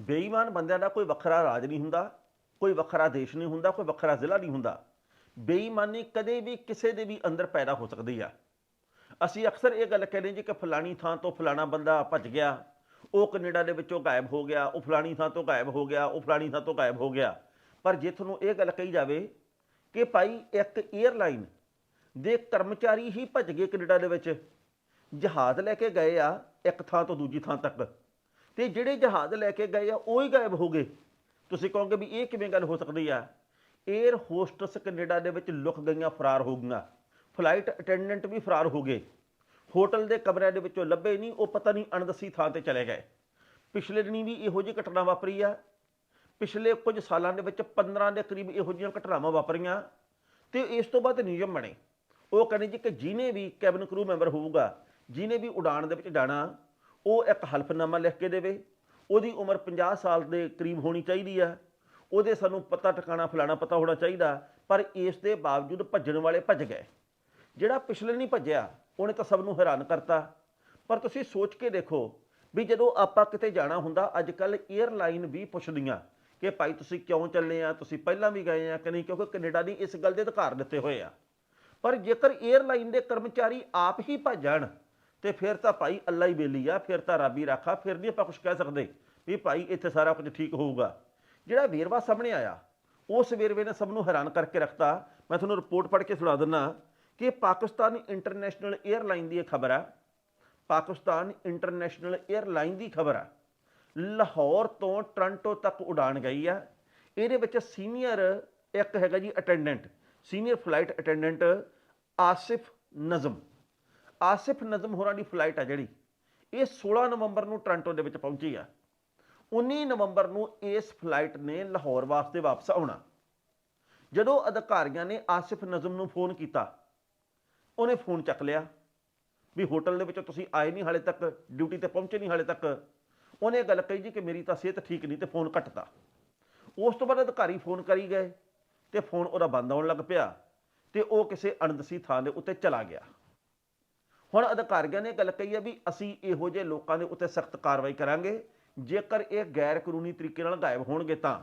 ਬੇਈਮਾਨ ਬੰਦਿਆਂ ਦਾ ਕੋਈ ਵੱਖਰਾ ਰਾਜ ਨਹੀਂ ਹੁੰਦਾ, ਕੋਈ ਵੱਖਰਾ ਦੇਸ਼ ਨਹੀਂ ਹੁੰਦਾ, ਕੋਈ ਵੱਖਰਾ ਜ਼ਿਲ੍ਹਾ ਨਹੀਂ ਹੁੰਦਾ। ਬੇਈਮਾਨੀ ਕਦੇ ਵੀ ਕਿਸੇ ਦੇ ਵੀ ਅੰਦਰ ਪੈਦਾ ਹੋ ਸਕਦੀ ਆ। ਅਸੀਂ ਅਕਸਰ ਇਹ ਗੱਲ ਕਹਿੰਦੇ ਜੀ ਕਿ ਫਲਾਣੀ ਥਾਂ ਤੋਂ ਫਲਾਣਾ ਬੰਦਾ ਭੱਜ ਗਿਆ, ਉਹ ਕੈਨੇਡਾ ਦੇ ਵਿੱਚੋਂ ਗਾਇਬ ਹੋ ਗਿਆ, ਉਹ ਫਲਾਣੀ ਥਾਂ ਤੋਂ ਗਾਇਬ ਹੋ ਗਿਆ, ਉਹ ਫਲਾਣੀ ਥਾਂ ਤੋਂ ਗਾਇਬ ਹੋ ਗਿਆ। ਪਰ ਜੇ ਤੁਹਾਨੂੰ ਇਹ ਗੱਲ ਕਹੀ ਜਾਵੇ ਕਿ ਭਾਈ ਇੱਕ 에ਅਰਲਾਈਨ ਦੇ ਕਰਮਚਾਰੀ ਹੀ ਭੱਜ ਗਏ ਕੈਨੇਡਾ ਦੇ ਵਿੱਚ, ਜਹਾਜ਼ ਲੈ ਕੇ ਗਏ ਆ ਇੱਕ ਥਾਂ ਤੋਂ ਦੂਜੀ ਥਾਂ ਤੱਕ ਤੇ ਜਿਹੜੇ ਜਹਾਜ਼ ਲੈ ਕੇ ਗਏ ਆ, ਉਹ ਹੀ ਗਾਇਬ ਹੋ ਗਏ। ਤੁਸੀਂ ਕਹੋਗੇ ਵੀ ਇਹ ਕਿਵੇਂ ਗੱਲ ਹੋ ਸਕਦੀ ਆ? 에ਅਰ ਹੋਸਟਸ ਕੈਨੇਡਾ ਦੇ ਵਿੱਚ ਲੁਕ ਗਈਆਂ, ਫਰਾਰ ਹੋ ਗਈਆਂ। ਫਲਾਈਟ ਅਟੈਂਡੈਂਟ ਵੀ ਫਰਾਰ ਹੋ ਗਏ। ਹੋਟਲ ਦੇ ਕਮਰਿਆਂ ਦੇ ਵਿੱਚੋਂ ਲੱਭੇ ਨਹੀਂ, ਉਹ ਪਤਾ ਨਹੀਂ ਅਣਦੱਸੀ ਥਾਂ ਤੇ ਚਲੇ ਗਏ। ਪਿਛਲੇ ਦਿਨੀ ਵੀ ਇਹੋ ਜਿਹੀ ਘਟਨਾ ਵਾਪਰੀ ਆ। ਪਿਛਲੇ ਕੁਝ ਸਾਲਾਂ ਦੇ ਵਿੱਚ 15 ਦੇ ਕਰੀਬ ਇਹੋ ਜਿਹੀਆਂ ਘਟਨਾਵਾਂ ਵਾਪਰੀਆਂ ਤੇ ਇਸ ਤੋਂ ਬਾਅਦ ਨਿਯਮ ਬਣੇ। ਉਹ ਕਹਿੰਦੇ ਜੀ ਕਿ ਜਿਹਨੇ ਵੀ ਕੈਬਨ ਕਰੂ ਮੈਂਬਰ ਹੋਊਗਾ, ਜਿਹਨੇ ਵੀ ਉਡਾਣ ਦੇ ਵਿੱਚ ਜਾਣਾ ਉਹ ਇੱਕ ਹਲਫਨਾਮਾ ਲਿਖ ਕੇ ਦੇਵੇ। ਉਹਦੀ ਉਮਰ 50 ਸਾਲ ਦੇ ਕਰੀਬ ਹੋਣੀ ਚਾਹੀਦੀ ਆ। ਉਹਦੇ ਸਾਨੂੰ ਪਤਾ ਟਿਕਾਣਾ ਫਲਾਣਾ ਪਤਾ ਹੋਣਾ ਚਾਹੀਦਾ, ਪਰ ਇਸ ਦੇ ਬਾਵਜੂਦ ਭੱਜਣ ਵਾਲੇ ਭੱਜ ਗਏ। ਜਿਹੜਾ ਪਿਛਲੇ ਨਹੀਂ ਭੱਜਿਆ, ਉਹਨੇ ਤਾਂ ਸਭ ਨੂੰ ਹੈਰਾਨ ਕਰਤਾ। ਪਰ ਤੁਸੀਂ ਸੋਚ ਕੇ ਦੇਖੋ ਵੀ ਜਦੋਂ ਆਪਾਂ ਕਿਤੇ ਜਾਣਾ ਹੁੰਦਾ ਅੱਜ ਕੱਲ 에ਅਰਲਾਈਨ ਵੀ ਪੁੱਛਦੀਆਂ ਕਿ ਭਾਈ ਤੁਸੀਂ ਕਿਉਂ ਚੱਲੇ ਆ, ਤੁਸੀਂ ਪਹਿਲਾਂ ਵੀ ਗਏ ਆ ਕਿ ਨਹੀਂ? ਕਿਉਂਕਿ ਕੈਨੇਡਾ ਦੀ ਇਸ ਗੱਲ ਦੇ ਅਧਿਕਾਰ ਦਿੱਤੇ ਹੋਏ ਆ। ਪਰ ਜੇਕਰ 에ਅਰਲਾਈਨ ਦੇ ਕਰਮਚਾਰੀ ਆਪ ਹੀ ਭੱਜ ਜਾਣ ਤੇ ਫਿਰ ਤਾਂ ਭਾਈ ਅੱਲਾ ਹੀ ਬੇਲੀ ਆ, ਫਿਰ ਤਾਂ ਰੱਬ ਹੀ ਰਾਖਾ, ਫਿਰ ਨਹੀਂ ਆਪਾਂ ਕੁਝ ਕਹਿ ਸਕਦੇ ਵੀ ਭਾਈ ਇੱਥੇ ਸਾਰਾ ਕੁਝ ਠੀਕ ਹੋਊਗਾ। ਜਿਹੜਾ ਵੇਰਵਾ ਸਾਹਮਣੇ ਆਇਆ, ਉਸ ਵੇਰਵੇ ਨੇ ਸਭ ਨੂੰ ਹੈਰਾਨ ਕਰਕੇ ਰੱਖਤਾ। ਮੈਂ ਤੁਹਾਨੂੰ ਰਿਪੋਰਟ ਪੜ੍ਹ ਕੇ ਸੁਣਾ ਦਿੰਦਾ ਕਿ ਪਾਕਿਸਤਾਨ ਇੰਟਰਨੈਸ਼ਨਲ 에ਅਰਲਾਈਨ ਦੀ ਇਹ ਖਬਰ ਆ। ਪਾਕਿਸਤਾਨ ਇੰਟਰਨੈਸ਼ਨਲ 에ਅਰਲਾਈਨ ਦੀ ਖਬਰ ਆ। ਲਾਹੌਰ ਤੋਂ ਟ੍ਰਾਂਟੋ ਤੱਕ ਉਡਾਣ ਗਈ ਆ। ਇਹਦੇ ਵਿੱਚ ਸੀਨੀਅਰ ਇੱਕ ਹੈਗਾ ਜੀ attendant, senior flight attendant Asif Nazam. Asif Nazam ਹੋਰਾਂ ਦੀ ਫਲਾਈਟ ਆ ਜਿਹੜੀ। ਇਹ 16 ਨਵੰਬਰ ਨੂੰ ਟ੍ਰਾਂਟੋ ਦੇ ਵਿੱਚ ਪਹੁੰਚੀ ਆ। 19 ਨਵੰਬਰ ਨੂੰ ਇਸ ਫਲਾਈਟ ਨੇ ਲਾਹੌਰ ਵਾਸਤੇ ਵਾਪਸ ਆਉਣਾ। ਜਦੋਂ ਅਧਿਕਾਰੀਆਂ ਨੇ ਆਸਿਫ ਨਜ਼ਮ ਨੂੰ ਫੋਨ ਕੀਤਾ, ਉਹਨੇ ਫੋਨ ਚੱਕ ਲਿਆ ਵੀ ਹੋਟਲ ਦੇ ਵਿੱਚੋਂ ਤੁਸੀਂ ਆਏ ਨਹੀਂ ਹਾਲੇ ਤੱਕ ਡਿਊਟੀ ਤੇ ਪਹੁੰਚੇ ਨਹੀਂ ਹਾਲੇ ਤੱਕ। ਉਹਨੇ ਗੱਲ ਕਹੀ ਜੀ ਕਿ ਮੇਰੀ ਤਾਂ ਸਿਹਤ ਠੀਕ ਨਹੀਂ ਤੇ ਫੋਨ ਕੱਟਤਾ। ਉਸ ਤੋਂ ਬਾਅਦ ਅਧਿਕਾਰੀ ਫੋਨ ਕਰੀ ਗਏ ਤੇ ਫੋਨ ਉਹਦਾ ਬੰਦ ਆਉਣ ਲੱਗ ਪਿਆ ਤੇ ਉਹ ਕਿਸੇ ਅਣਦਸੀ ਥਾਂ ਦੇ ਉੱਤੇ ਚਲਾ ਗਿਆ। ਹੁਣ ਅਧਿਕਾਰੀਆਂ ਨੇ ਗੱਲ ਕਹੀ ਹੈ ਵੀ ਅਸੀਂ ਇਹੋ ਜਿਹੇ ਲੋਕਾਂ ਦੇ ਉੱਤੇ ਸਖਤ ਕਾਰਵਾਈ ਕਰਾਂਗੇ, ਜੇਕਰ ਇਹ ਗੈਰ ਕਾਨੂੰਨੀ ਤਰੀਕੇ ਨਾਲ ਗਾਇਬ ਹੋਣਗੇ ਤਾਂ।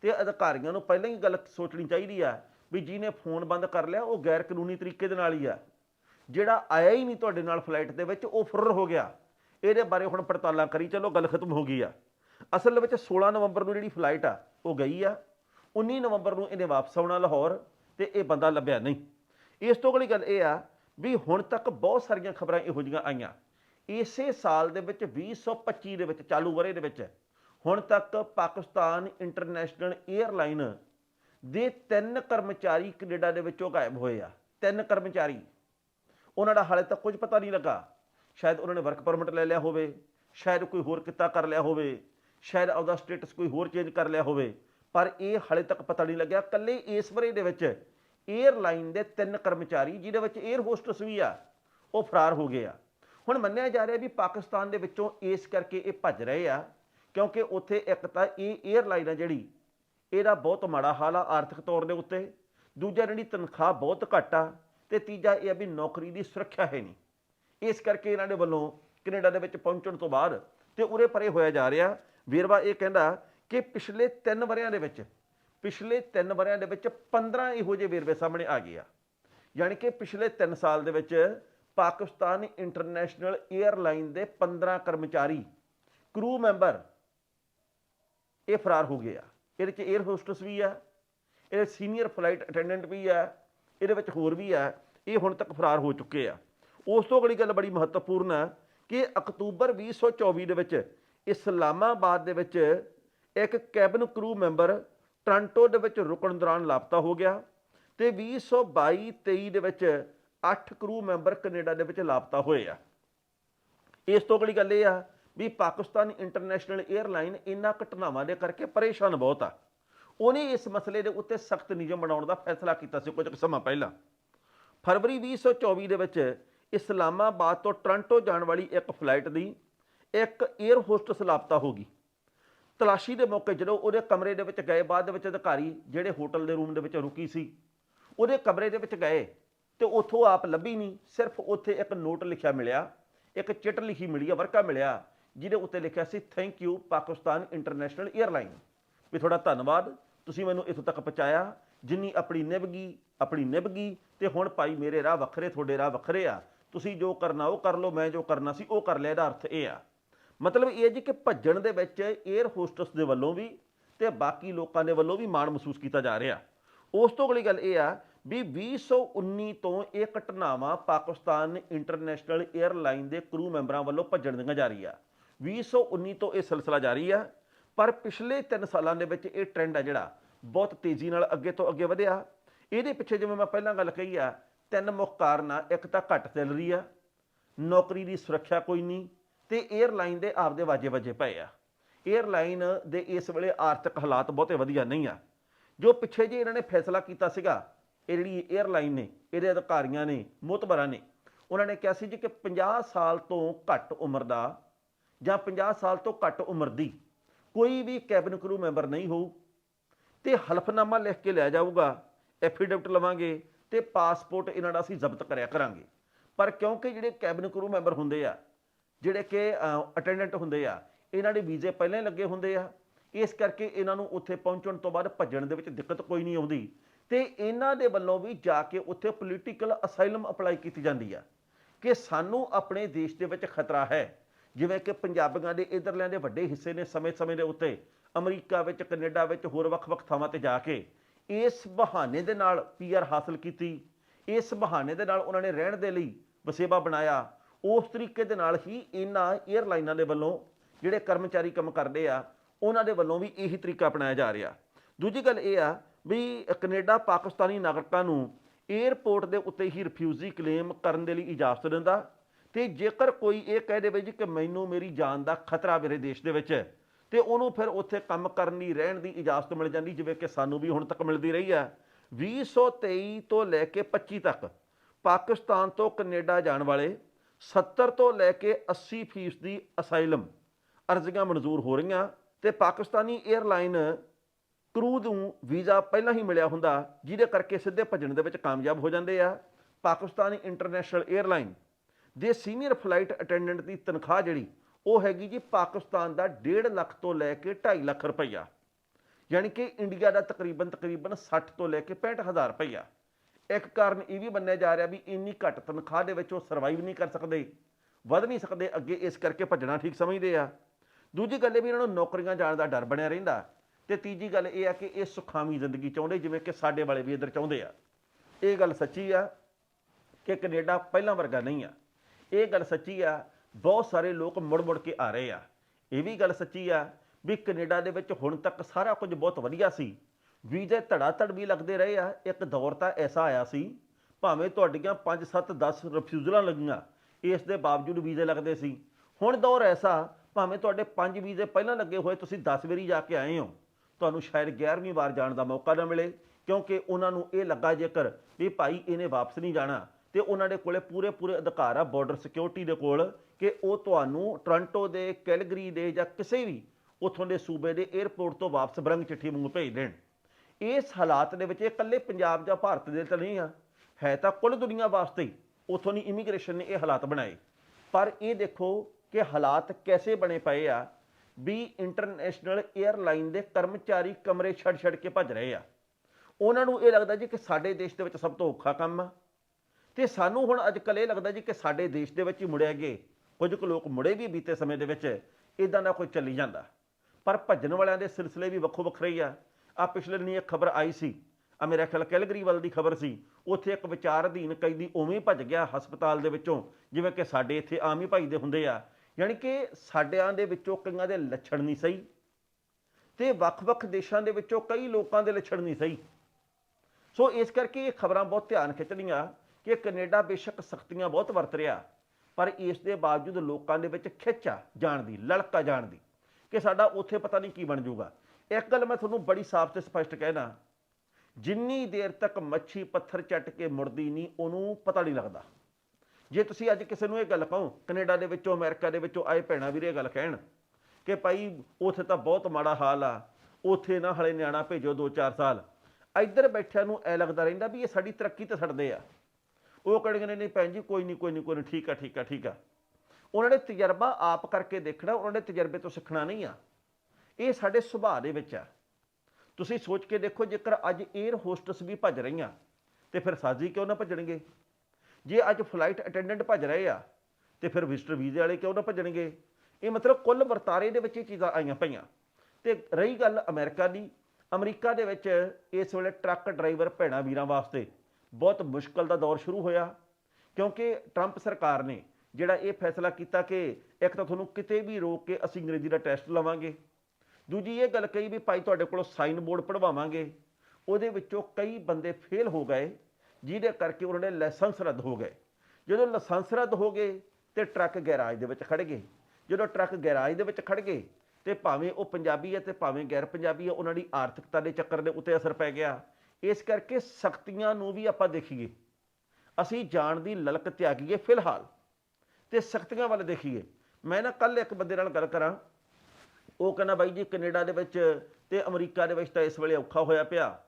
ਤੇ ਅਧਿਕਾਰੀਆਂ ਨੂੰ ਪਹਿਲਾਂ ਹੀ ਗੱਲ ਸੋਚਣੀ ਚਾਹੀਦੀ ਆ ਵੀ ਜਿਹਨੇ ਫੋਨ ਬੰਦ ਕਰ ਲਿਆ, ਉਹ ਗੈਰ ਕਾਨੂੰਨੀ ਤਰੀਕੇ ਦੇ ਨਾਲ ਹੀ ਆ। ਜਿਹੜਾ ਆਇਆ ਹੀ ਨਹੀਂ ਤੁਹਾਡੇ ਨਾਲ ਫਲਾਈਟ ਦੇ ਵਿੱਚ, ਉਹ ਫੁਰਰ ਹੋ ਗਿਆ। ਇਹਦੇ ਬਾਰੇ ਹੁਣ ਪੜਤਾਲਾਂ ਕਰੀ, ਚਲੋ ਗੱਲ ਖਤਮ ਹੋ ਗਈ ਆ। ਅਸਲ ਵਿੱਚ 16 ਨਵੰਬਰ ਨੂੰ ਜਿਹੜੀ ਫਲਾਈਟ ਆ, ਉਹ ਗਈ ਆ। 19 ਨਵੰਬਰ ਨੂੰ ਇਹਨੇ ਵਾਪਸ ਆਉਣਾ ਲਾਹੌਰ, ਤੇ ਇਹ ਬੰਦਾ ਲੱਭਿਆ ਨਹੀਂ। ਇਸ ਤੋਂ ਅਗਲੀ ਗੱਲ ਇਹ ਆ ਵੀ ਹੁਣ ਤੱਕ ਬਹੁਤ ਸਾਰੀਆਂ ਖਬਰਾਂ ਇਹੋ ਜਿਹੀਆਂ ਆਈਆਂ। ਇਸੇ ਸਾਲ ਦੇ ਵਿੱਚ 2025 ਦੇ ਵਿੱਚ, ਚਾਲੂ ਵਰੇ ਦੇ ਵਿੱਚ, ਹੁਣ ਤੱਕ ਪਾਕਿਸਤਾਨ ਇੰਟਰਨੈਸ਼ਨਲ 에ਅਰਲਾਈਨ ਦੇ ਤਿੰਨ ਕਰਮਚਾਰੀ ਕੈਨੇਡਾ ਦੇ ਵਿੱਚੋਂ ਗਾਇਬ ਹੋਏ ਆ। ਤਿੰਨ ਕਰਮਚਾਰੀ। ਉਹਨਾਂ ਦਾ ਹਾਲੇ ਤੱਕ ਕੁਝ ਪਤਾ ਨਹੀਂ ਲੱਗਾ। ਸ਼ਾਇਦ ਉਹਨਾਂ ਨੇ ਵਰਕ ਪਰਮਿਟ ਲੈ ਲਿਆ ਹੋਵੇ, ਸ਼ਾਇਦ ਕੋਈ ਹੋਰ ਕਿੱਤਾ ਕਰ ਲਿਆ ਹੋਵੇ, ਸ਼ਾਇਦ ਉਹਦਾ ਸਟੇਟਸ ਕੋਈ ਹੋਰ ਚੇਂਜ ਕਰ ਲਿਆ ਹੋਵੇ, ਪਰ ਇਹ ਹਾਲੇ ਤੱਕ ਪਤਾ ਨਹੀਂ ਲੱਗਿਆ। ਕੱਲੇ ਇਸ ਵਰੇ ਦੇ ਵਿੱਚ ਏਅਰਲਾਈਨ ਦੇ ਤਿੰਨ ਕਰਮਚਾਰੀ, ਜਿਹਦੇ ਵਿੱਚ 에ਅਰ ਹੋਸਟਸ ਵੀ ਆ, ਉਹ ਫਰਾਰ ਹੋ ਗਏ ਆ। ਹੁਣ ਮੰਨਿਆ ਜਾ ਰਿਹਾ ਵੀ ਪਾਕਿਸਤਾਨ ਦੇ ਵਿੱਚੋਂ ਇਸ ਕਰਕੇ ਇਹ ਭੱਜ ਰਹੇ ਆ, ਕਿਉਂਕਿ ਉੱਥੇ ਇੱਕ ਤਾਂ ਇਹ 에ਅਰਲਾਈਨ ਆ ਜਿਹੜੀ, ਇਹਦਾ ਬਹੁਤ ਮਾੜਾ ਹਾਲ ਆ ਆਰਥਿਕ ਤੌਰ ਦੇ ਉੱਤੇ। ਦੂਜਾ ਜਿਹੜੀ ਤਨਖਾਹ ਬਹੁਤ ਘੱਟ ਆ, ਤੇ ਤੀਜਾ ਇਹ ਆ ਵੀ ਨੌਕਰੀ ਦੀ ਸੁਰੱਖਿਆ ਹੈ ਨਹੀਂ। ਇਸ ਕਰਕੇ ਇਹਨਾਂ ਦੇ ਵੱਲੋਂ ਕੈਨੇਡਾ ਦੇ ਵਿੱਚ ਪਹੁੰਚਣ ਤੋਂ ਬਾਅਦ ਤੇ ਉਰੇ ਪਰੇ ਹੋਇਆ ਜਾ ਰਿਹਾ। ਵੀਰਵਾ ਇਹ ਕਹਿੰਦਾ ਕਿ ਪਿਛਲੇ 3 ਵਰਿਆਂ ਦੇ ਵਿੱਚ ਪਿਛਲੇ 3 ਵਰਿਆਂ ਦੇ ਵਿੱਚ 15 ਇਹੋ ਜਿਹੇ ਵੇਰਵੇ ਸਾਹਮਣੇ ਆ ਗਏ ਆ। ਯਾਨੀ ਕਿ ਪਿਛਲੇ 3 ਸਾਲ ਦੇ ਵਿੱਚ ਪਾਕਿਸਤਾਨ ਇੰਟਰਨੈਸ਼ਨਲ 에ਅਰਲਾਈਨ ਦੇ 15 ਕਰਮਚਾਰੀ, ਕਰੂ ਮੈਂਬਰ, ਇਹ ਫਰਾਰ ਹੋ ਗਏ ਆ। ਇਹਦੇ ਚ 에ਅਰ ਹੋਸਟਸ ਵੀ ਆ, ਇਹਦੇ ਸੀਨੀਅਰ ਫਲਾਈਟ ਅਟੈਂਡੈਂਟ ਵੀ ਆ, ਇਹਦੇ ਵਿੱਚ ਹੋਰ ਵੀ ਆ, ਇਹ ਹੁਣ ਤੱਕ ਫਰਾਰ ਹੋ ਚੁੱਕੇ ਆ। ਉਸ ਤੋਂ ਅਗਲੀ ਗੱਲ ਬੜੀ ਮਹੱਤਵਪੂਰਨ ਹੈ ਕਿ ਅਕਤੂਬਰ 2024 ਦੇ ਵਿੱਚ ਇਸਲਾਮਾਬਾਦ ਦੇ ਵਿੱਚ ਇੱਕ ਕੈਬਨ ਕਰੂ ਮੈਂਬਰ ਟ੍ਰਾਂਟੋ ਦੇ ਵਿੱਚ ਰੁਕਣ ਦੌਰਾਨ ਲਾਪਤਾ ਹੋ ਗਿਆ ਤੇ 2022 23 ਦੇ ਵਿੱਚ 8 ਕਰੂ ਮੈਂਬਰ ਕੈਨੇਡਾ ਦੇ ਵਿੱਚ ਲਾਪਤਾ ਹੋਏ ਆ। ਇਸ ਤੋਂ ਅਗਲੀ ਗੱਲ ਇਹ ਆ ਵੀ ਪਾਕਿਸਤਾਨ ਇੰਟਰਨੈਸ਼ਨਲ 에ਅਰਲਾਈਨ ਇਨ੍ਹਾਂ ਘਟਨਾਵਾਂ ਦੇ ਕਰਕੇ ਪਰੇਸ਼ਾਨ ਬਹੁਤ ਆ। ਉਹਨੇ ਇਸ ਮਸਲੇ ਦੇ ਉੱਤੇ ਸਖਤ ਨਿਯਮ ਬਣਾਉਣ ਦਾ ਫੈਸਲਾ ਕੀਤਾ ਸੀ ਕੁਝ ਕੁ ਸਮਾਂ ਪਹਿਲਾਂ। ਫਰਵਰੀ 2024 ਦੇ ਵਿੱਚ ਇਸਲਾਮਾਬਾਦ ਤੋਂ ਟ੍ਰਾਂਟੋ ਜਾਣ ਵਾਲੀ ਇੱਕ ਫਲਾਈਟ ਦੀ ਇੱਕ 에ਅਰ ਹੋਸਟਸ ਲਾਪਤਾ ਹੋ ਗਈ। ਤਲਾਸ਼ੀ ਦੇ ਮੌਕੇ ਜਦੋਂ ਉਹਦੇ ਕਮਰੇ ਦੇ ਵਿੱਚ ਗਏ, ਬਾਅਦ ਦੇ ਵਿੱਚ ਅਧਿਕਾਰੀ ਜਿਹੜੇ ਹੋਟਲ ਦੇ ਰੂਮ ਦੇ ਵਿੱਚ ਰੁਕੀ ਸੀ, ਉਹਦੇ ਕਮਰੇ ਦੇ ਵਿੱਚ ਗਏ ਤੇ ਉੱਥੋਂ ਆਪ ਲੱਭੀ ਨਹੀਂ। ਸਿਰਫ ਉੱਥੇ ਇੱਕ ਨੋਟ ਲਿਖਿਆ ਮਿਲਿਆ, ਇੱਕ ਚਿੱਟ ਲਿਖੀ ਮਿਲੀ ਆ ਵਰਕਾ ਮਿਲਿਆ, ਜਿਹਦੇ ਉੱਤੇ ਲਿਖਿਆ ਸੀ thank you Pakistan international airline ਵੀ ਤੁਹਾਡਾ ਧੰਨਵਾਦ, ਤੁਸੀਂ ਮੈਨੂੰ ਇੱਥੋਂ ਤੱਕ ਪਹੁੰਚਾਇਆ, ਜਿੰਨੀ ਆਪਣੀ ਨਿਭਗੀ ਆਪਣੀ ਨਿਭਗੀ ਤੇ ਹੁਣ ਭਾਈ ਮੇਰੇ ਰਾਹ ਵੱਖਰੇ, ਤੁਹਾਡੇ ਰਾਹ ਵੱਖਰੇ ਆ। ਤੁਸੀਂ ਜੋ ਕਰਨਾ ਉਹ ਕਰ ਲਓ, ਮੈਂ ਜੋ ਕਰਨਾ ਸੀ ਉਹ ਕਰ ਲਿਆ, ਇਹਦਾ ਅਰਥ ਇਹ ਆ। ਮਤਲਬ ਇਹ ਜੀ ਕਿ ਭੱਜਣ ਦੇ ਵਿੱਚ 에ਅਰ ਹੋਸਟਸ ਦੇ ਵੱਲੋਂ ਵੀ ਤੇ ਬਾਕੀ ਲੋਕਾਂ ਦੇ ਵੱਲੋਂ ਵੀ ਮਾਣ ਮਹਿਸੂਸ ਕੀਤਾ ਜਾ ਰਿਹਾ। ਉਸ ਤੋਂ ਅਗਲੀ ਗੱਲ ਇਹ ਆ ਵੀ 2019 ਤੋਂ ਇਹ ਘਟਨਾਵਾਂ ਪਾਕਿਸਤਾਨ ਇੰਟਰਨੈਸ਼ਨਲ 에ਅਰਲਾਈਨ ਦੇ ਕਰੂ ਮੈਂਬਰਾਂ ਵੱਲੋਂ ਭੱਜਣ ਦੀਆਂ ਜਾਰੀ ਆ 2019 ਤੋਂ ਇਹ ਸਿਲਸਿਲਾ ਜਾਰੀ ਆ, ਪਰ ਪਿਛਲੇ 3 ਸਾਲਾਂ ਦੇ ਵਿੱਚ ਇਹ ਟ੍ਰੈਂਡ ਆ ਜਿਹੜਾ, ਬਹੁਤ ਤੇਜ਼ੀ ਨਾਲ ਅੱਗੇ ਤੋਂ ਅੱਗੇ ਵਧਿਆ। ਇਹਦੇ ਪਿੱਛੇ ਜਿਵੇਂ ਮੈਂ ਪਹਿਲਾਂ ਗੱਲ ਕਹੀ ਆ, ਤਿੰਨ ਮੁੱਖ ਕਾਰਨ ਆ ਇੱਕ ਤਾਂ ਘੱਟ ਸੈਲਰੀ ਆ, ਨੌਕਰੀ ਦੀ ਸੁਰੱਖਿਆ ਕੋਈ ਨਹੀਂ ਤੇ 에ਅਰਲਾਈਨ ਦੇ ਆਪਦੇ ਵਾਜੇ ਵਜੇ ਪਏ ਆ। 에ਅਰਲਾਈਨ ਦੇ ਇਸ ਵੇਲੇ ਆਰਥਿਕ ਹਾਲਾਤ ਬਹੁਤੇ ਵਧੀਆ ਨਹੀਂ ਆ। ਜੋ ਪਿੱਛੇ ਜੇ ਇਹਨਾਂ ਨੇ ਫੈਸਲਾ ਕੀਤਾ ਸੀਗਾ, ਇਹ ਜਿਹੜੀ 에ਅਰਲਾਈਨ ਨੇ, ਇਹਦੇ ਅਧਿਕਾਰੀਆਂ ਨੇ, ਮੁਤਬਰਾਂ ਨੇ, ਉਹਨਾਂ ਨੇ ਕਿਹਾ ਸੀ ਜੀ ਕਿ 50 ਸਾਲ ਤੋਂ ਘੱਟ ਉਮਰ ਦਾ ਜਾਂ 50 ਸਾਲ ਤੋਂ ਘੱਟ ਉਮਰ ਦੀ ਕੋਈ ਵੀ ਕੈਬਨ ਕਰੂ ਮੈਂਬਰ ਨਹੀਂ ਹੋਊ। ਤੇ ਹਲਫਨਾਮਾ ਲਿਖ ਕੇ ਲੈ ਜਾਊਗਾ ਐਫੀਡੇਵਿਟ ਲਵਾਂਗੇ ਤੇ ਪਾਸਪੋਰਟ ਇਹਨਾਂ ਦਾ ਅਸੀਂ ਜ਼ਬਤ ਕਰਿਆ ਕਰਾਂਗੇ। ਪਰ ਕਿਉਂਕਿ ਜਿਹੜੇ ਕੈਬਨ ਕਰੂ ਮੈਂਬਰ ਹੁੰਦੇ ਆ ਜਿਹੜੇ ਕਿ ਅਟੈਂਡੈਂਟ ਹੁੰਦੇ ਆ, ਇਹਨਾਂ ਦੇ ਵੀਜ਼ੇ ਪਹਿਲਾਂ ਹੀ ਲੱਗੇ ਹੁੰਦੇ ਆ। ਇਸ ਕਰਕੇ ਇਹਨਾਂ ਨੂੰ ਉੱਥੇ ਪਹੁੰਚਣ ਤੋਂ ਬਾਅਦ ਭੱਜਣ ਦੇ ਵਿੱਚ ਦਿੱਕਤ ਕੋਈ ਨਹੀਂ ਆਉਂਦੀ। ਤੇ ਇਹਨਾਂ ਦੇ ਵੱਲੋਂ ਵੀ ਜਾ ਕੇ ਉੱਥੇ ਪੋਲੀਟੀਕਲ ਅਸਾਈਲਮ ਅਪਲਾਈ ਕੀਤੀ ਜਾਂਦੀ ਆ। ਕਿ ਸਾਨੂੰ ਆਪਣੇ ਦੇਸ਼ ਦੇ ਵਿੱਚ ਖਤਰਾ ਹੈ। ਜਿਵੇਂ ਕਿ ਪੰਜਾਬੀਆਂ ਦੇ ਇਧਰਲਿਆਂ ਦੇ ਵੱਡੇ ਹਿੱਸੇ ਨੇ ਸਮੇਂ-ਸਮੇਂ ਦੇ ਉੱਤੇ। ਅਮਰੀਕਾ ਵਿੱਚ, ਕੈਨੇਡਾ ਵਿੱਚ ਹੋਰ ਵੱਖ-ਵੱਖ ਥਾਵਾਂ ਤੇ ਜਾ ਕੇ ਇਸ ਬਹਾਨੇ ਦੇ ਨਾਲ ਪੀਆਰ ਹਾਸਲ ਕੀਤੀ। ਇਸ ਬਹਾਨੇ ਦੇ ਨਾਲ ਉਹਨਾਂ ਨੇ ਰਹਿਣ ਦੇ ਲਈ ਵਸੇਬਾ ਬਣਾਇਆ। ਉਸ ਤਰੀਕੇ ਦੇ ਨਾਲ ਹੀ ਇਹਨਾਂ 에ਅਰਲਾਈਨਾਂ ਦੇ ਵੱਲੋਂ ਜਿਹੜੇ ਕਰਮਚਾਰੀ ਕੰਮ ਕਰਦੇ ਆ, ਉਹਨਾਂ ਦੇ ਵੱਲੋਂ ਵੀ ਇਹੀ ਤਰੀਕਾ ਅਪਣਾਇਆ ਜਾ ਰਿਹਾ। ਦੂਜੀ ਗੱਲ ਇਹ ਆ ਵੀ ਕੈਨੇਡਾ ਪਾਕਿਸਤਾਨੀ ਨਾਗਰਿਕਾਂ ਨੂੰ 에ਅਰਪੋਰਟ ਦੇ ਉੱਤੇ ਹੀ ਰਿਫਿਊਜੀ ਕਲੇਮ ਕਰਨ ਦੇ ਲਈ ਇਜਾਜ਼ਤ ਦਿੰਦਾ ਤੇ ਜੇਕਰ ਕੋਈ ਇਹ ਕਹਿ ਦੇਵੇ ਜੀ ਕਿ ਮੈਨੂੰ ਮੇਰੀ ਜਾਨ ਦਾ ਖਤਰਾ ਮੇਰੇ ਦੇਸ਼ ਦੇ ਵਿੱਚ ਹੈ, ਤੇ ਉਹਨੂੰ ਫਿਰ ਉੱਥੇ ਕੰਮ ਕਰਨ ਲਈ ਰਹਿਣ ਦੀ ਇਜਾਜ਼ਤ ਮਿਲ ਜਾਂਦੀ, ਜਿਵੇਂ ਕਿ ਸਾਨੂੰ ਵੀ ਹੁਣ ਤੱਕ ਮਿਲਦੀ ਰਹੀ ਹੈ 2023 ਤੋਂ ਲੈ ਕੇ 25 ਤੱਕ ਪਾਕਿਸਤਾਨ ਤੋਂ ਕੈਨੇਡਾ ਜਾਣ ਵਾਲੇ 70 ਤੋਂ ਲੈ ਕੇ 80 ਫੀਸਦੀ ਦੀ ਅਸਾਈਲਮ ਅਰਜ਼ੀਆਂ ਮਨਜ਼ੂਰ ਹੋ ਰਹੀਆਂ ਤੇ ਪਾਕਿਸਤਾਨੀ 에ਅਰਲਾਈਨ ਕਰੂ ਨੂੰ ਵੀਜ਼ਾ ਪਹਿਲਾਂ ਹੀ ਮਿਲਿਆ ਹੁੰਦਾ, ਜਿਹਦੇ ਕਰਕੇ ਸਿੱਧੇ ਭੱਜਣ ਦੇ ਵਿੱਚ ਕਾਮਯਾਬ ਹੋ ਜਾਂਦੇ ਆ। ਪਾਕਿਸਤਾਨੀ ਇੰਟਰਨੈਸ਼ਨਲ 에ਅਰਲਾਈਨ ਦੇ ਸੀਨੀਅਰ ਫਲਾਈਟ ਅਟੈਂਡੈਂਟ ਦੀ ਤਨਖਾਹ ਜਿਹੜੀ, ਉਹ ਹੈਗੀ ਜੀ ਪਾਕਿਸਤਾਨ ਦਾ 1.5 ਲੱਖ ਤੋਂ ਲੈ ਕੇ 2.5 ਲੱਖ ਰੁਪਈਆ, ਯਾਨੀ ਕਿ ਇੰਡੀਆ ਦਾ ਤਕਰੀਬਨ ਤਕਰੀਬਨ 60 ਤੋਂ ਲੈ ਕੇ 65000 ਰੁਪਈਆ। ਇੱਕ ਕਾਰਨ ਇਹ ਵੀ ਮੰਨਿਆ ਜਾ ਰਿਹਾ ਵੀ ਇੰਨੀ ਘੱਟ ਤਨਖਾਹ ਦੇ ਵਿੱਚ ਉਹ ਸਰਵਾਈਵ ਨਹੀਂ ਕਰ ਸਕਦੇ, ਵੱਧ ਨਹੀਂ ਸਕਦੇ, ਅੱਗੇ ਇਸ ਕਰਕੇ ਭੱਜਣਾ ਠੀਕ ਸਮਝਦੇ ਆ। ਦੂਜੀ ਗੱਲ ਇਹ ਵੀ ਇਹਨਾਂ ਨੂੰ ਨੌਕਰੀਆਂ ਜਾਣ ਦਾ ਡਰ ਬਣਿਆ ਰਹਿੰਦਾ। ਤੇ ਤੀਜੀ ਗੱਲ ਇਹ ਆ ਕਿ ਇਹ ਸੁਖਾਵੀਂ ਜ਼ਿੰਦਗੀ ਚਾਹੁੰਦੇ, ਜਿਵੇਂ ਕਿ ਸਾਡੇ ਵਾਲੇ ਵੀ ਇੱਧਰ ਚਾਹੁੰਦੇ ਆ। ਇਹ ਗੱਲ ਸੱਚੀ ਆ ਕਿ ਕੈਨੇਡਾ ਪਹਿਲਾਂ ਵਰਗਾ ਨਹੀਂ ਆ। ਇਹ ਗੱਲ ਸੱਚੀ ਆ, ਬਹੁਤ ਸਾਰੇ ਲੋਕ ਮੁੜ-ਮੁੜ ਕੇ ਆ ਰਹੇ ਆ। ਇਹ ਵੀ ਗੱਲ ਸੱਚੀ ਆ ਵੀ ਕੈਨੇਡਾ ਦੇ ਵਿੱਚ ਹੁਣ ਤੱਕ ਸਾਰਾ ਕੁਝ ਬਹੁਤ ਵਧੀਆ ਸੀ। ਵੀਜ਼ੇ ਧੜਾ ਧੜ ਵੀ ਲੱਗਦੇ ਰਹੇ ਆ, ਇੱਕ ਦੌਰ ਤਾਂ ਐਸਾ ਆਇਆ ਸੀ, ਭਾਵੇਂ ਤੁਹਾਡੀਆਂ 5 7 10 ਰਿਫਿਊਜ਼ਲਾਂ ਲੱਗੀਆਂ, ਇਸ ਦੇ ਬਾਵਜੂਦ ਵੀਜ਼ੇ ਲੱਗਦੇ ਸੀ। ਹੁਣ ਦੌਰ ਐਸਾ, ਭਾਵੇਂ ਤੁਹਾਡੇ 5 ਵੀਜ਼ੇ ਪਹਿਲਾਂ ਲੱਗੇ ਹੋਏ, ਤੁਸੀਂ 10 ਵਾਰੀ ਜਾ ਕੇ ਆਏ ਹੋ, ਤੁਹਾਨੂੰ ਸ਼ਾਇਦ 11ਵੀਂ ਵਾਰ ਜਾਣ ਦਾ ਮੌਕਾ ਨਾ ਮਿਲੇ, ਕਿਉਂਕਿ ਉਹਨਾਂ ਨੂੰ ਇਹ ਲੱਗਾ ਜੇਕਰ ਵੀ ਭਾਈ ਇਹਨੇ ਵਾਪਸ ਨਹੀਂ ਜਾਣਾ, ਤੇ ਉਹਨਾਂ ਦੇ ਕੋਲੇ ਪੂਰੇ ਪੂਰੇ ਅਧਿਕਾਰ ਆ ਬਾਰਡਰ ਸਿਕਿਉਰਿਟੀ ਦੇ ਕੋਲ, ਕਿ ਉਹ ਤੁਹਾਨੂੰ ਟੋਰਾਂਟੋ ਦੇ ਕੈਲਗਰੀ ਦੇ ਜਾਂ ਕਿਸੇ ਵੀ ਉਥੋਂ ਦੇ ਸੂਬੇ ਦੇ 에ਅਰਪੋਰਟ ਤੋਂ ਵਾਪਸ ਬਰੰਗ ਚਿੱਠੀ ਵਾਂਗੂ ਭੇਜ ਦੇਣ। ਇਸ ਹਾਲਾਤ ਦੇ ਵਿੱਚ ਇਹ ਇਕੱਲੇ ਪੰਜਾਬ ਜਾਂ ਭਾਰਤ ਦੇ ਤਾਂ ਨਹੀਂ ਆ, ਹੈ ਤਾਂ ਕੁੱਲ ਦੁਨੀਆ ਵਾਸਤੇ ਹੀ, ਉਥੋਂ ਦੀ ਇਮੀਗ੍ਰੇਸ਼ਨ ਨੇ ਇਹ ਹਾਲਾਤ ਬਣਾਏ। ਪਰ ਇਹ ਦੇਖੋ ਕਿ ਹਾਲਾਤ ਕੈਸੇ ਬਣੇ ਪਏ ਆ ਵੀ ਇੰਟਰਨੈਸ਼ਨਲ 에ਅਰਲਾਈਨ ਦੇ ਕਰਮਚਾਰੀ ਕਮਰੇ ਛੱਡ ਛੱਡ ਕੇ ਭੱਜ ਰਹੇ ਆ। ਉਹਨਾਂ ਨੂੰ ਇਹ ਲੱਗਦਾ ਜੀ ਕਿ ਸਾਡੇ ਦੇਸ਼ ਦੇ ਵਿੱਚ ਸਭ ਤੋਂ ਔਖਾ ਕੰਮ ਆ। ਤੇ ਸਾਨੂੰ ਹੁਣ ਅੱਜ ਕੱਲ੍ਹ ਇਹ ਲੱਗਦਾ ਜੀ ਕਿ ਸਾਡੇ ਦੇਸ਼ ਦੇ ਵਿੱਚ ਹੀ ਮੁੜਿਆ ਗਏ ਕੁਝ ਕੁ ਲੋਕ ਮੁੜੇ ਵੀ ਬੀਤੇ ਸਮੇਂ ਦੇ ਵਿੱਚ ਇਦਾਂ ਦਾ ਕੋਈ ਚੱਲੀ ਜਾਂਦਾ। ਪਰ ਭੱਜਣ ਵਾਲਿਆਂ ਦੇ ਸਿਲਸਿਲੇ ਵੀ ਵੱਖੋ ਵੱਖਰੇ ਆ। ਆ ਪਿਛਲੇ ਦਿਨੀ ਇੱਕ ਖਬਰ ਆਈ ਸੀ, ਆ ਮੇਰਾ ਖਿਆਲ ਕੈਲਗਰੀ ਵੱਲ ਦੀ ਖਬਰ ਸੀ, ਉੱਥੇ ਇੱਕ ਵਿਚਾਰ ਅਧੀਨ ਕੈਦੀ ਉਵੇਂ ਹੀ ਭੱਜ ਗਿਆ ਹਸਪਤਾਲ ਦੇ ਵਿੱਚੋਂ, ਜਿਵੇਂ ਕਿ ਸਾਡੇ ਇੱਥੇ ਆਮ ਹੀ ਭੱਜਦੇ ਹੁੰਦੇ ਆ, ਯਾਨੀ ਕਿ ਸਾਡਿਆਂ ਦੇ ਵਿੱਚੋਂ ਕਈਆਂ ਦੇ ਲੱਛਣ ਨਹੀਂ ਸਹੀ ਤੇ ਵੱਖ-ਵੱਖ ਦੇਸ਼ਾਂ ਦੇ ਵਿੱਚੋਂ ਕਈ ਲੋਕਾਂ ਦੇ ਲੱਛਣ ਨਹੀਂ ਸਹੀ। ਸੋ ਇਸ ਕਰਕੇ ਇਹ ਖਬਰਾਂ ਬਹੁਤ ਧਿਆਨ ਖਿੱਚਣੀਆਂ ਕਿ ਕੈਨੇਡਾ ਬੇਸ਼ੱਕ ਸਖਤੀਆਂ ਬਹੁਤ ਵਰਤ ਰਿਹਾ, ਪਰ ਇਸ ਦੇ ਬਾਵਜੂਦ ਲੋਕਾਂ ਦੇ ਵਿੱਚ ਖਿੱਚ ਆ ਜਾਣ ਦੀ, ਲਲਕਾ ਜਾਣ ਦੀ, ਕਿ ਸਾਡਾ ਉੱਥੇ ਪਤਾ ਨਹੀਂ ਕੀ ਬਣ ਜਾਊਗਾ। ਇੱਕ ਗੱਲ ਮੈਂ ਤੁਹਾਨੂੰ ਬੜੀ ਸਾਫ਼ ਤੇ ਸਪਸ਼ਟ ਕਹਿਣਾ। ਜਿੰਨੀ ਦੇਰ ਤੱਕ ਮੱਛੀ ਪੱਥਰ ਚੱਟ ਕੇ ਮੁੜਦੀ ਨਹੀਂ, ਉਹਨੂੰ ਪਤਾ ਨਹੀਂ ਲੱਗਦਾ। ਜੇ ਤੁਸੀਂ ਅੱਜ ਕਿਸੇ ਨੂੰ ਇਹ ਗੱਲ ਕਹੋ, ਕੈਨੇਡਾ ਦੇ ਵਿੱਚੋਂ, ਅਮਰੀਕਾ ਦੇ ਵਿੱਚੋਂ, ਆਏ ਭੈਣਾਂ ਵੀਰੇ ਇਹ ਗੱਲ ਕਹਿਣ ਕਿ ਭਾਈ ਉੱਥੇ ਤਾਂ ਬਹੁਤ ਮਾੜਾ ਹਾਲ ਆ, ਉੱਥੇ ਨਾ ਹਲੇ ਨਿਆਣਾ ਭੇਜੋ 2-4 ਸਾਲ। ਇੱਧਰ ਬੈਠਿਆਂ ਨੂੰ ਐ ਲੱਗਦਾ ਰਹਿੰਦਾ ਵੀ ਇਹ ਸਾਡੀ ਤਰੱਕੀ ਤੇ ਛੱਡਦੇ ਆ। ਉਹ ਕਹਿੰਦੇ ਨੇ ਨਹੀਂ ਭੈਣ ਜੀ, ਕੋਈ ਨਹੀਂ ਕੋਈ ਨਹੀਂ ਕੋਈ ਨਹੀਂ, ਠੀਕ ਆ ਠੀਕ ਆ ਠੀਕ ਆ। ਉਹਨਾਂ ਨੇ ਤਜਰਬਾ ਆਪ ਕਰਕੇ ਦੇਖਣਾ, ਉਹਨਾਂ ਨੇ ਤਜਰਬੇ ਤੋਂ ਸਿੱਖਣਾ ਨਹੀਂ ਆ। ਇਹ ਸਾਡੇ ਸੁਭਾਅ ਦੇ ਵਿੱਚ ਆ। ਤੁਸੀਂ ਸੋਚ ਕੇ ਦੇਖੋ, ਜੇਕਰ ਅੱਜ 에ਅਰ ਹੋਸਟਸ ਵੀ ਭੱਜ ਰਹੀਆਂ, ਤੇ ਫਿਰ ਸਾਜੀ ਕਿਉਂ ਨਾ ਭੱਜਣਗੇ? ਜੇ ਅੱਜ ਫਲਾਈਟ ਅਟੈਂਡੈਂਟ ਭੱਜ ਰਹੇ ਆ, ਤੇ ਫਿਰ ਵਿਜ਼ਟਰ ਵੀਜ਼ੇ ਵਾਲੇ ਕਿਉਂ ਨਾ ਭੱਜਣਗੇ? ਇਹ ਮਤਲਬ ਕੁੱਲ ਵਰਤਾਰੇ ਦੇ ਵਿੱਚ ਇਹ ਚੀਜ਼ਾਂ ਆਈਆਂ ਪਈਆਂ। ਤੇ ਰਹੀ ਗੱਲ ਅਮਰੀਕਾ ਦੀ, ਅਮਰੀਕਾ ਦੇ ਵਿੱਚ ਇਸ ਵੇਲੇ ਟਰੱਕ ਡਰਾਈਵਰ ਭੈਣਾਂ ਵੀਰਾਂ ਵਾਸਤੇ ਬਹੁਤ ਮੁਸ਼ਕਲ ਦਾ ਦੌਰ ਸ਼ੁਰੂ ਹੋਇਆ, ਕਿਉਂਕਿ ਟਰੰਪ ਸਰਕਾਰ ਨੇ ਜਿਹੜਾ ਇਹ ਫੈਸਲਾ ਕੀਤਾ ਕਿ ਇੱਕ ਤਾਂ ਤੁਹਾਨੂੰ ਕਿਤੇ ਵੀ ਰੋਕ ਕੇ ਅਸੀਂ ਅੰਗਰੇਜ਼ੀ ਦਾ ਟੈਸਟ ਲਵਾਂਗੇ ਦੂਜੀ ਇਹ ਗੱਲ ਕਹੀ ਵੀ ਭਾਈ ਤੁਹਾਡੇ ਕੋਲੋਂ ਸਾਈਨ ਬੋਰਡ ਪੜਵਾਵਾਂਗੇ ਉਹਦੇ ਵਿੱਚੋਂ ਕਈ ਬੰਦੇ ਫੇਲ ਹੋ ਗਏ, ਜਿਹਦੇ ਕਰਕੇ ਉਹਨਾਂ ਦੇ ਲਾਇਸੈਂਸ ਰੱਦ ਹੋ ਗਏ। ਜਦੋਂ ਲਾਇਸੈਂਸ ਰੱਦ ਹੋ ਗਏ, ਤੇ ਟਰੱਕ ਗੈਰਾਜ ਦੇ ਵਿੱਚ ਖੜ ਗਏ। ਜਦੋਂ ਟਰੱਕ ਗੈਰਾਜ ਦੇ ਵਿੱਚ ਖੜ ਗਏ, ਤੇ ਭਾਵੇਂ ਉਹ ਪੰਜਾਬੀ ਹੈ ਤੇ ਭਾਵੇਂ ਗੈਰ ਪੰਜਾਬੀ ਹੈ, ਉਹਨਾਂ ਦੀ ਆਰਥਿਕਤਾ ਦੇ ਚੱਕਰ ਦੇ ਉੱਤੇ ਅਸਰ ਪੈ ਗਿਆ। ਇਸ ਕਰਕੇ ਸਖਤੀਆਂ ਨੂੰ ਵੀ ਆਪਾਂ ਦੇਖੀਏ। ਅਸੀਂ ਜਾਣ ਦੀ ਲਲਕ ਤਿਆਗੀਏ ਫਿਲਹਾਲ। ਤੇ ਸਖਤੀਆਂ ਵੱਲ ਦੇਖੀਏ। ਮੈਂ ਨਾ ਕੱਲ ਇੱਕ ਬੰਦੇ ਨਾਲ ਗੱਲ ਕਰਾਂ। ਉਹ ਕਹਿੰਦਾ ਬਾਈ ਜੀ ਕੈਨੇਡਾ ਦੇ ਵਿੱਚ ਤੇ ਅਮਰੀਕਾ ਦੇ ਵਿੱਚ ਤਾਂ ਇਸ ਵੇਲੇ ਔਖਾ ਹੋਇਆ ਪਿਆ।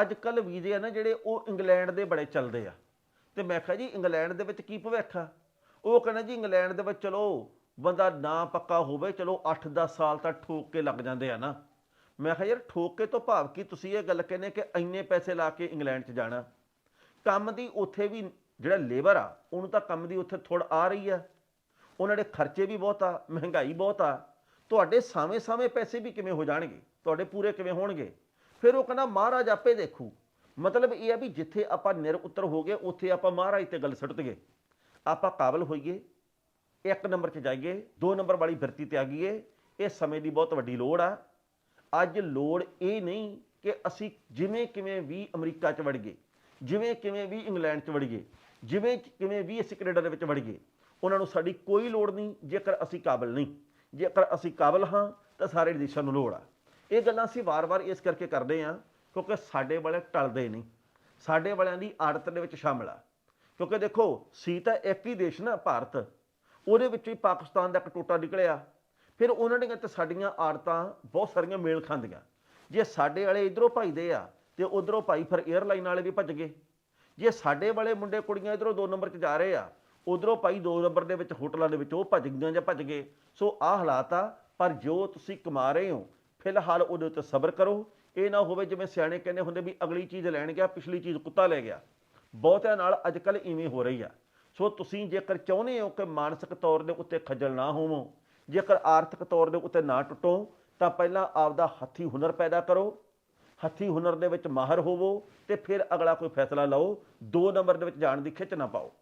ਅੱਜ ਕੱਲ ਵੀਜ਼ੇ ਆ ਨਾ ਜਿਹੜੇ ਉਹ ਇੰਗਲੈਂਡ ਦੇ ਬੜੇ ਚੱਲਦੇ ਆ। ਤੇ ਮੈਂ ਕਿਹਾ ਜੀ ਇੰਗਲੈਂਡ ਦੇ ਵਿੱਚ ਕੀ ਭਵਿੱਖ ਆ? ਉਹ ਕਹਿੰਦਾ ਜੀ ਇੰਗਲੈਂਡ ਦੇ ਵਿੱਚ ਚਲੋ, ਬੰਦਾ ਨਾ ਪੱਕਾ ਹੋਵੇ, ਚਲੋ 8-10 ਸਾਲ ਤਾਂ ਠੋਕ ਕੇ ਲੱਗ ਜਾਂਦੇ ਆ ਨਾ। ਮੈਂ ਕਿਹਾ ਯਾਰ ਠੋਕ ਕੇ ਤੋਂ ਭਾਵ ਕੀ ਤੁਸੀਂ ਇਹ ਗੱਲ ਕਹਿੰਦੇ ਕਿ ਇੰਨੇ ਪੈਸੇ ਲਾ ਕੇ ਇੰਗਲੈਂਡ 'ਚ ਜਾਣਾ? ਕੰਮ ਦੀ ਉੱਥੇ ਵੀ ਜਿਹੜਾ ਲੇਬਰ ਆ, ਉਹਨੂੰ ਤਾਂ ਕੰਮ ਦੀ ਉੱਥੇ ਥੋੜ ਆ ਰਹੀ ਆ। ਉਹਨਾਂ ਦੇ ਖਰਚੇ ਵੀ ਬਹੁਤ ਆ, ਮਹਿੰਗਾਈ ਬਹੁਤ ਆ। ਤੁਹਾਡੇ ਸਾਵੇਂ ਸਾਵੇਂ ਪੈਸੇ ਵੀ ਕਿਵੇਂ ਹੋ ਜਾਣਗੇ? ਤੁਹਾਡੇ ਪੂਰੇ ਕਿਵੇਂ ਹੋਣਗੇ? ਫਿਰ ਉਹ ਕਹਿੰਦਾ, ਮਹਾਰਾਜ, ਆਪੇ ਦੇਖੂ। ਮਤਲਬ ਇਹ ਆ ਵੀ ਜਿੱਥੇ ਆਪਾਂ ਨਿਰ ਉੱਤਰ ਹੋ ਗਏ, ਉੱਥੇ ਆਪਾਂ ਮਹਾਰਾਜ ਤੇ ਗੱਲ ਸੁੱਟ ਗਏ ਆਪਾਂ ਕਾਬਲ ਹੋਈਏ, ਇੱਕ ਨੰਬਰ 'ਚ ਜਾਈਏ, ਦੋ ਨੰਬਰ ਵਾਲੀ ਭਰਤੀ ਤੇ ਆ ਗਈਏ। ਇਹ ਸਮੇਂ ਦੀ ਬਹੁਤ ਵੱਡੀ ਲੋੜ ਆ। ਅੱਜ ਲੋੜ ਇਹ ਨਹੀਂ ਕਿ ਅਸੀਂ ਜਿਵੇਂ ਕਿਵੇਂ ਵੀ ਅਮਰੀਕਾ 'ਚ ਵੜ ਗਏ, ਜਿਵੇਂ ਕਿਵੇਂ ਵੀ ਇੰਗਲੈਂਡ 'ਚ ਵੜ ਗਏ, ਜਿਵੇਂ ਕਿਵੇਂ ਵੀ ਅਸੀਂ ਕੈਨੇਡਾ ਦੇ ਵਿੱਚ ਵੜ ਗਏ, ਉਹਨਾਂ ਨੂੰ ਸਾਡੀ ਕੋਈ ਲੋੜ ਨਹੀਂ ਜੇਕਰ ਅਸੀਂ ਕਾਬਲ ਨਹੀਂ। ਜੇਕਰ ਅਸੀਂ ਕਾਬਲ ਹਾਂ, ਤਾਂ ਸਾਰੇ ਦੇਸ਼ਾਂ ਨੂੰ ਲੋੜ ਆ। ਇਹ ਗੱਲਾਂ ਅਸੀਂ ਵਾਰ-ਵਾਰ ਇਸ ਕਰਕੇ ਕਰਦੇ ਹਾਂ, ਕਿਉਂਕਿ ਸਾਡੇ ਵਾਲੇ ਟਲਦੇ ਨਹੀਂ। ਸਾਡੇ ਵਾਲਿਆਂ ਦੀ ਆੜਤ ਦੇ ਵਿੱਚ ਸ਼ਾਮਲ ਆ। ਕਿਉਂਕਿ ਦੇਖੋ, ਸੀ ਤਾਂ ਇੱਕ ਹੀ ਦੇਸ਼ ਨਾ, ਭਾਰਤ। ਉਹਦੇ ਵਿੱਚੋਂ ਹੀ ਪਾਕਿਸਤਾਨ ਦਾ ਇੱਕ ਟੋਟਾ ਨਿਕਲਿਆ। ਫਿਰ ਉਹਨਾਂ ਦੀਆਂ ਤੇ ਸਾਡੀਆਂ ਆੜਤਾਂ ਬਹੁਤ ਸਾਰੀਆਂ ਮੇਲ ਖਾਂਦੀਆਂ। ਜੇ ਸਾਡੇ ਵਾਲੇ ਇਧਰੋਂ ਭਜਦੇ ਆ, ਤੇ ਉਧਰੋਂ ਭਾਈ ਫਿਰ 에ਅਰਲਾਈਨ ਵਾਲੇ ਵੀ ਭੱਜ ਗਏ। ਜੇ ਸਾਡੇ ਵਾਲੇ ਮੁੰਡੇ ਕੁੜੀਆਂ ਇਧਰੋਂ ਦੋ ਨੰਬਰ 'ਚ ਜਾ ਰਹੇ ਆ ਉਧਰੋਂ ਭਾਈ ਦੋ ਨੰਬਰ ਦੇ ਵਿੱਚ ਹੋਟਲਾਂ ਦੇ ਵਿੱਚ ਉਹ ਭੱਜ ਗਈਆਂ ਜਾਂ ਭੱਜ ਗਏ। ਸੋ ਆਹ ਹਾਲਾਤ ਆ, ਪਰ ਜੋ ਤੁਸੀਂ ਕਮਾ ਰਹੇ ਹੋ, ਫਿਲਹਾਲ ਉਹਦੇ ਉੱਤੇ ਸਬਰ ਕਰੋ। ਇਹ ਨਾ ਹੋਵੇ ਜਿਵੇਂ ਸਿਆਣੇ ਕਹਿੰਦੇ ਹੁੰਦੇ ਵੀ ਅਗਲੀ ਚੀਜ਼ ਲੈਣ ਗਿਆ, ਪਿਛਲੀ ਚੀਜ਼ ਕੁੱਤਾ ਲੈ ਗਿਆ। ਬਹੁਤਿਆਂ ਨਾਲ ਅੱਜ ਕੱਲ ਇਵੇਂ ਹੋ ਰਹੀ ਆ। ਸੋ ਤੁਸੀਂ ਜੇਕਰ ਚਾਹੁੰਦੇ ਹੋ ਕਿ ਮਾਨਸਿਕ ਤੌਰ ਦੇ ਉੱਤੇ ਖੱਜਲ ਨਾ ਹੋਵੋ, ਜੇਕਰ ਆਰਥਿਕ ਤੌਰ ਦੇ ਉੱਤੇ ਨਾ ਟੁੱਟੋ, ਤਾਂ ਪਹਿਲਾਂ ਆਪਦਾ ਹੱਥੀ ਹੁਨਰ ਪੈਦਾ ਕਰੋ। ਹੱਥੀ ਹੁਨਰ ਦੇ ਵਿੱਚ ਮਾਹਰ ਹੋਵੋ ਤੇ ਫਿਰ ਅਗਲਾ ਕੋਈ ਫੈਸਲਾ ਲਓ। ਦੋ ਨੰਬਰ ਦੇ ਵਿੱਚ ਜਾਣ ਦੀ ਖਿੱਚ ਨਾ ਪਾਓ।